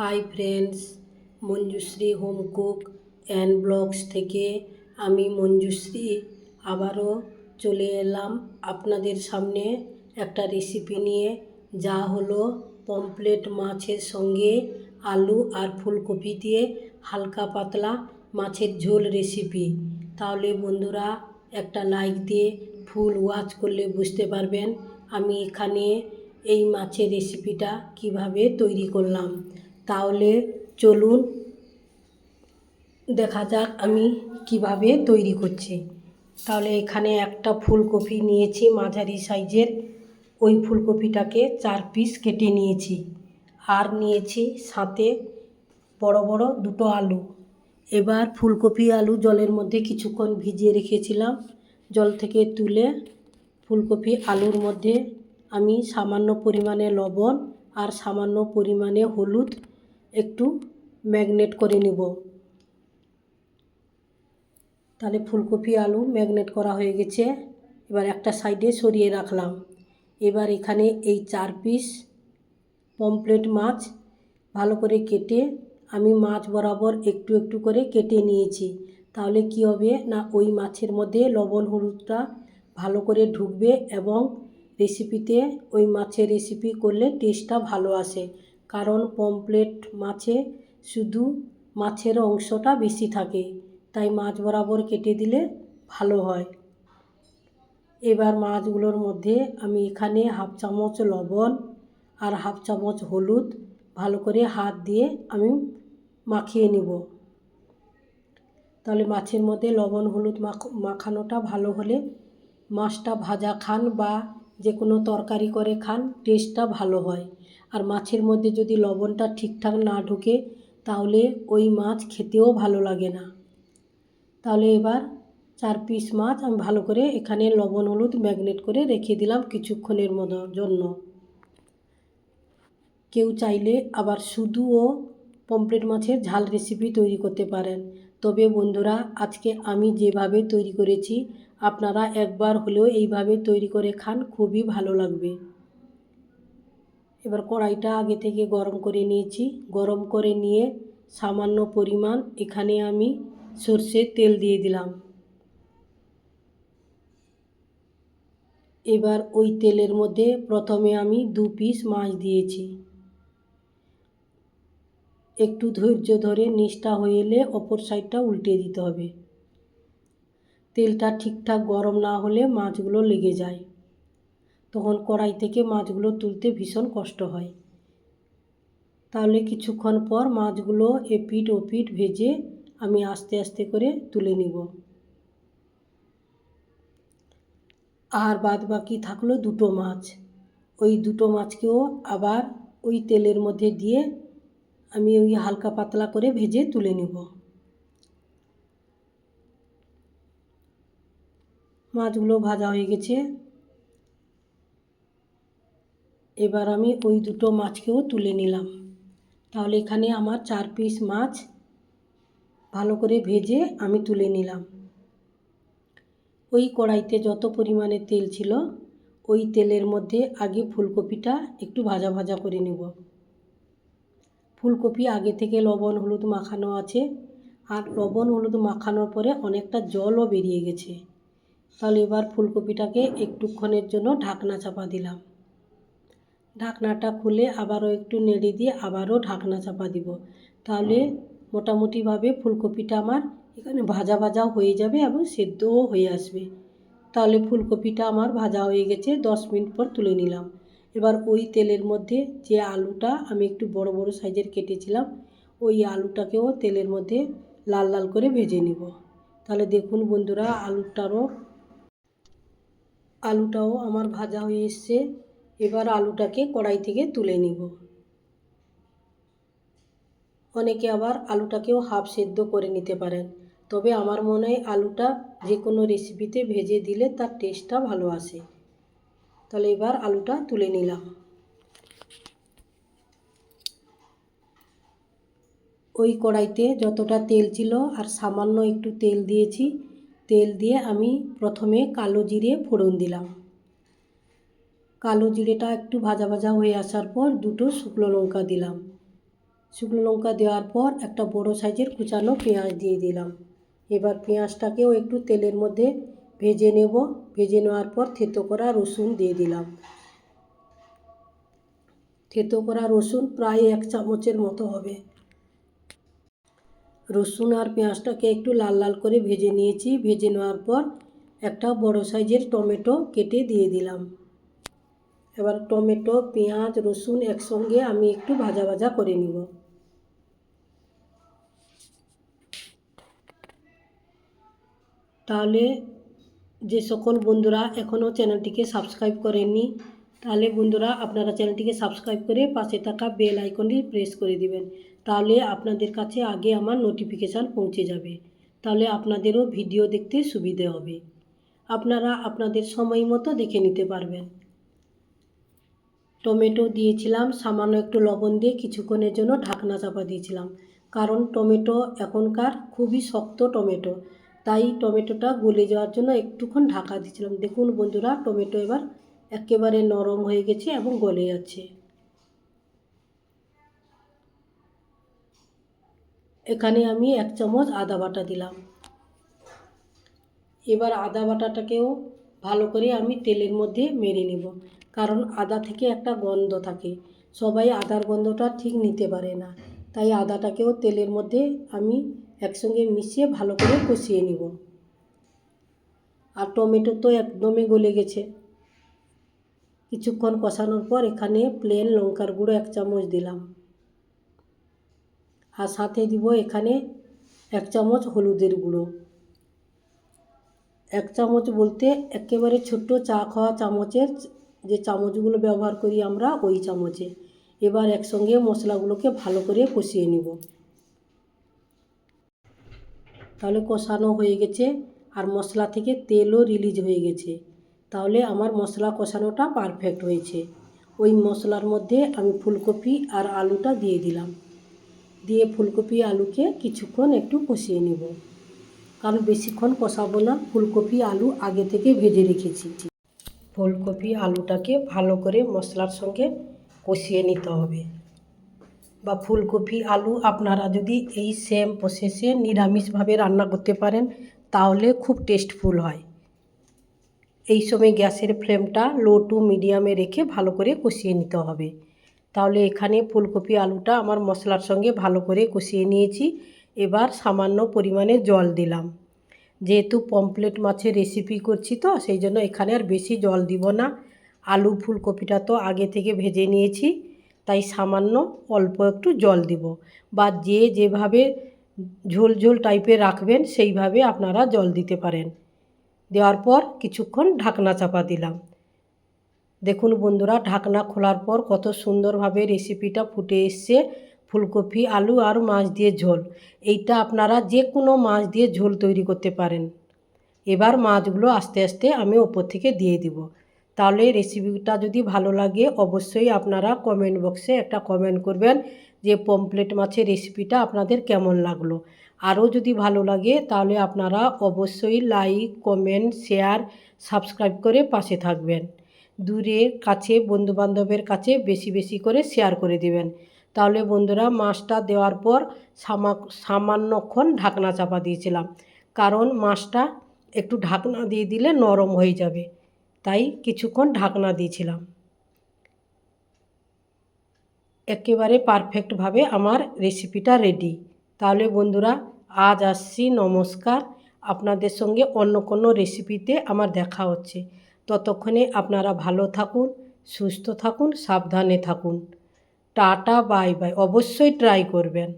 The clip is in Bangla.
Hi friends Manjushree home cook and blogs থেকে আমি মঞ্জুশ্রী আবারও চলে এলাম আপনাদের সামনে একটা রেসিপি নিয়ে, যা হলো পমফ্রেট মাছের সঙ্গে আলু আর ফুলকপি দিয়ে হালকা পাতলা মাছের ঝোল রেসিপি তাহলে বন্ধুরা, একটা লাইক দিয়ে ফুল ওয়াচ করলে বুঝতে পারবেন আমি এখানে এই মাছের রেসিপিটা কীভাবে তৈরি করলাম। তাহলে চলুন দেখা যাক আমি কীভাবে তৈরি করছি। তাহলে এখানে একটা ফুলকপি নিয়েছি, মাঝারি সাইজের। ওই ফুলকপিটাকে চার পিস কেটে নিয়েছি আর নিয়েছি সাথে বড় বড় দুটো আলু। এবার ফুলকপি আলু জলের মধ্যে কিছুক্ষণ ভিজিয়ে রেখেছিলাম। জল থেকে তুলে ফুলকপি আলুর মধ্যে আমি সামান্য পরিমাণে লবণ আর সামান্য পরিমাণে হলুদ একটু ম্যাগনেট করে নেব। তাহলে ফুলকপি, আলু ম্যাগনেট করা হয়ে গেছে। এবার একটা সাইডে সরিয়ে রাখলাম। এবার এখানে এই চার পিস পমফ্রেট মাছ ভালো করে কেটে আমি মাছ বরাবর একটু একটু করে কেটে নিয়েছি। তাহলে কি হবে না, ওই মাছের মধ্যে লবণ, হলুদটা ভালো করে ঢুকবে এবং রেসিপিতে ওই মাছের রেসিপি করলে টেস্টটা ভালো আসে। কারণ পমফ্রেট মাছে শুধু মাছের অংশটা বেশি থাকে, তাই মাছ বরাবর কেটে দিলে ভালো হয়। এবার মাছগুলোর মধ্যে আমি এখানে হাফ চামচ লবণ আর হাফ চামচ হলুদ ভালো করে হাত দিয়ে আমি মাখিয়ে নিব। তাহলে মাছের মধ্যে লবণ হলুদ মাখানোটা ভালো হলে মাছটা ভাজা খান বা যে কোনো তরকারি করে খান টেস্টটা ভালো হয়। আর মাছের মধ্যে যদি লবণটা ঠিকঠাক না ঢুকে, তাহলে ওই মাছ খেতেও ভালো লাগে না। তাহলে এবার চার পিস মাছ আমি ভালো করে এখানে লবণ, হলুদ ম্যাগনেট করে রেখে দিলাম কিছুক্ষণের মতো জন্য। কেউ চাইলে আবার শুধুও পমফ্রেট মাছের ঝাল রেসিপি তৈরি করতে পারেন। তবে বন্ধুরা, আজকে আমি যেভাবে তৈরি করেছি, আপনারা একবার হলেও এইভাবে তৈরি করে খান, খুবই ভালো লাগবে। এবার কড়াইটা আগে থেকে গরম করে নিয়েছি। গরম করে নিয়ে সামান্য পরিমাণ এখানে আমি সর্ষের তেল দিয়ে দিলাম। এবার ওই তেলের মধ্যে প্রথমে আমি দু পিস মাছ দিয়েছি। একটু ধৈর্য ধরে নিষ্ঠা হয়ে এলে অপর সাইডটা উল্টে দিতে হবে। তেলটা ঠিকঠাক গরম না হলে মাছগুলো লেগে যায়। তখন কড়াই থেকে মাছগুলো তুলতে ভীষণ কষ্ট হয়। তাহলে কিছুক্ষণ পর মাছগুলো এপিট ওপিট ভেজে আমি আস্তে আস্তে করে তুলে নিব। আর বাদ বাকি থাকল দুটো মাছ। ওই দুটো মাছকেও আবার ওই তেলের মধ্যে দিয়ে আমি ওই হালকা পাতলা করে ভেজে তুলে নেব। মাছগুলো ভাজা হয়ে গেছে। এবার আমি ওই দুটো মাছকেও তুলে নিলাম। তাহলে এখানে আমার চার পিস মাছ ভালো করে ভেজে আমি তুলে নিলাম। ওই কড়াইতে যত পরিমাণে তেল ছিল, ওই তেলের মধ্যে আগে ফুলকপিটা একটু ভাজা ভাজা করে নেব। ফুলকপি আগে থেকে লবণ, হলুদ মাখানো আছে আর লবণ, হলুদ মাখানোর পরে অনেকটা জলও বেরিয়ে গেছে। তাহলে এবার ফুলকপিটাকে একটুক্ষণের জন্য ঢাকনা চাপা দিলাম। ঢাকনাটা খুলে আবারও একটু নেড়ে দিয়ে আবারও ঢাকনা চাপা দিব। তাহলে মোটামুটিভাবে ফুলকপিটা আমার এখানে ভাজা ভাজা হয়ে যাবে এবং সেদ্ধও হয়ে আসবে। তাহলে ফুলকপিটা আমার ভাজা হয়ে গেছে, দশ মিনিট পর তুলে নিলাম। এবার ওই তেলের মধ্যে যে আলুটা আমি একটু বড় বড় সাইজের কেটেছিলাম, ওই আলুটাকেও তেলের মধ্যে লাল লাল করে ভেজে নিব। তাহলে দেখুন বন্ধুরা, আলুটারও, আলুটাও আমার ভাজা হয়ে এসছে। এবার আলুটাকে কড়াই থেকে তুলে নিব। অনেকে আবার আলুটাকেও হাফ সেদ্ধ করে নিতে পারেন, তবে আমার মনে হয় আলুটা যে কোনো রেসিপিতে ভেজে দিলে তার টেস্টটা ভালো আসে। তাহলে এবার আলুটা তুলে নিলাম। ওই কড়াইতে যতটা তেল ছিল আর সামান্য একটু তেল দিয়েছি, তেল দিয়ে আমি প্রথমে কালো জিরে ফোড়ন দিলাম। কালো জিরেটা একটু ভাজা ভাজা হয়ে আসার পর দুটো শুকনো লঙ্কা দিলাম। শুকনো লঙ্কা দেওয়ার পর একটা বড় সাইজের কুচানো পেঁয়াজ দিয়ে দিলাম। এবার পেঁয়াজটাকেও একটু তেলের মধ্যে ভেজে নেব। ভেজে নেওয়ার পর থেতো করা রসুন দিয়ে দিলাম। থেতো করা রসুন প্রায় এক চামচের মতো হবে। রসুন আর পেঁয়াজটাকে একটু লাল লাল করে ভেজে নিয়েছি। ভেজে নেওয়ার পর একটা বড় সাইজের টমেটো কেটে দিয়ে দিলাম। এবার টমেটো, পেঁয়াজ, রসুন একসঙ্গে আমি একটু ভাজা ভাজা করে নিব। তাহলে যে সকল বন্ধুরা এখনও চ্যানেলটিকে সাবস্ক্রাইব করেননি, তাহলে বন্ধুরা আপনারা চ্যানেলটিকে সাবস্ক্রাইব করে পাশে থাকা বেল আইকনটি প্রেস করে দিবেন, তাহলে আপনাদের কাছে আগে আমার নোটিফিকেশান পৌঁছে যাবে, তাহলে আপনাদেরও ভিডিও দেখতে সুবিধে হবে। আপনারা আপনাদের সময় মতো দেখে নিতে পারবেন। টমেটো দিয়েছিলাম, সামান্য একটু লবণ দিয়ে কিছুক্ষণের জন্য ঢাকনা চাপা দিয়েছিলাম। কারণ টমেটো এখনকার খুবই শক্ত টমেটো, তাই টমেটোটা গলে যাওয়ার জন্য একটুক্ষণ ঢাকা দিয়েছিলাম। দেখুন বন্ধুরা, টমেটো এবার একেবারে নরম হয়ে গেছে এবং গলে যাচ্ছে। এখানে আমি এক চামচ আদা বাটা দিলাম। এবার আদা বাটাটাকেও ভালো করে আমি তেলের মধ্যে মেরে নেব। কারণ আদা থেকে একটা গন্ধ থাকে। সবাই আদার গন্ধটা ঠিক নিতে পারে না। তাই আদাটাকেও তেলের মধ্যে আমি একসঙ্গে মিশিয়ে ভালো করে কষিয়ে নিব। আর টমেটো তো একদমই গলে গেছে। কিছুক্ষণ কষানোর পর এখানে প্লেন লঙ্কার গুঁড়ো এক চামচ দিলাম। আর সাথে দিব এখানে এক চামচ হলুদের গুঁড়ো। এক চামচ বলতে একেবারে ছোট্ট চা খাওয়া চামচের যে চামচগুলো ব্যবহার করি আমরা, ওই চামচে। এবার একসঙ্গে মশলাগুলোকে ভালো করে কষিয়ে নিব। তাহলে কষানো হয়ে গেছে আর মশলা থেকে তেলও রিলিজ হয়ে গেছে। তাহলে আমার মশলা কষানোটা পারফেক্ট হয়েছে। ওই মশলার মধ্যে আমি ফুলকপি আর আলুটা দিয়ে দিলাম। দিয়ে ফুলকপি আলুকে কিছুক্ষণ একটু কষিয়ে নেব। কারণ বেশিক্ষণ কষাবো না, ফুলকপি, আলু আগে থেকে ভেজে রেখেছি। ফুলকপি, আলুটাকে ভালো করে মশলার সঙ্গে কষিয়ে নিতে হবে। বা ফুলকপি, আলু আপনারা যদি এই সেম প্রসেসে নিরামিষভাবে রান্না করতে পারেন, তাহলে খুব টেস্টফুল হয়। এই সময় গ্যাসের ফ্লেমটা লো টু মিডিয়ামে রেখে ভালো করে কষিয়ে নিতে হবে। তাহলে এখানে ফুলকপি, আলুটা আমার মশলার সঙ্গে ভালো করে কষিয়ে নিয়েছি। এবার সামান্য পরিমাণে জল দিলাম। যেহেতু পমপ্লেট মাছের রেসিপি করছি তো, সেই জন্য এখানে আর বেশি জল দিব না। আলু ফুলকপিটা তো আগে থেকে ভেজে নিয়েছি, তাই সামান্য অল্প একটু জল দিব। বা যে যেভাবে ঝোল ঝোল টাইপের রাখবেন, সেইভাবে আপনারা জল দিতে পারেন। দেওয়ার পর কিছুক্ষণ ঢাকনা চাপা দিলাম। দেখুন বন্ধুরা, ঢাকনা খোলার পর কত সুন্দরভাবে রেসিপিটা ফুটে এসছে। ফুলকপি, আলু আর মাছ দিয়ে ঝোল। এইটা আপনারা যে কোনো মাছ দিয়ে ঝোল তৈরি করতে পারেন। এবার মাছগুলো আস্তে আস্তে আমি ওপর থেকে দিয়ে দিব। তাহলে রেসিপিটা যদি ভালো লাগে, অবশ্যই আপনারা কমেন্ট বক্সে একটা কমেন্ট করবেন যে পমপ্লেট মাছের রেসিপিটা আপনাদের কেমন লাগল। আরও যদি ভালো লাগে, তাহলে আপনারা অবশ্যই লাইক কমেন্ট শেয়ার সাবস্ক্রাইব করে পাশে থাকবেন। দূরের কাছে, বন্ধুবান্ধবের কাছে বেশি বেশি করে শেয়ার করে দিবেন। তাহলে বন্ধুরা মাছটা দেওয়ার পর সামা, সামান্যক্ষণ ঢাকনা চাপা দিয়েছিলাম। কারণ মাছটা একটু ঢাকনা দিয়ে দিলে নরম হয়ে যাবে। তাই কিছুক্ষণ ঢাকনা দিয়েছিলাম। একেবারে পারফেক্টভাবে আমার রেসিপিটা রেডি। তাহলে বন্ধুরা আজ আসছি, নমস্কার। আপনাদের সঙ্গে অন্য কোনো রেসিপিতে আমার দেখা হচ্ছে। ততক্ষণে আপনারা ভালো থাকুন, সুস্থ থাকুন, সাবধানে থাকুন। Tata bye bye. অবশ্যই ট্রাই করবেন।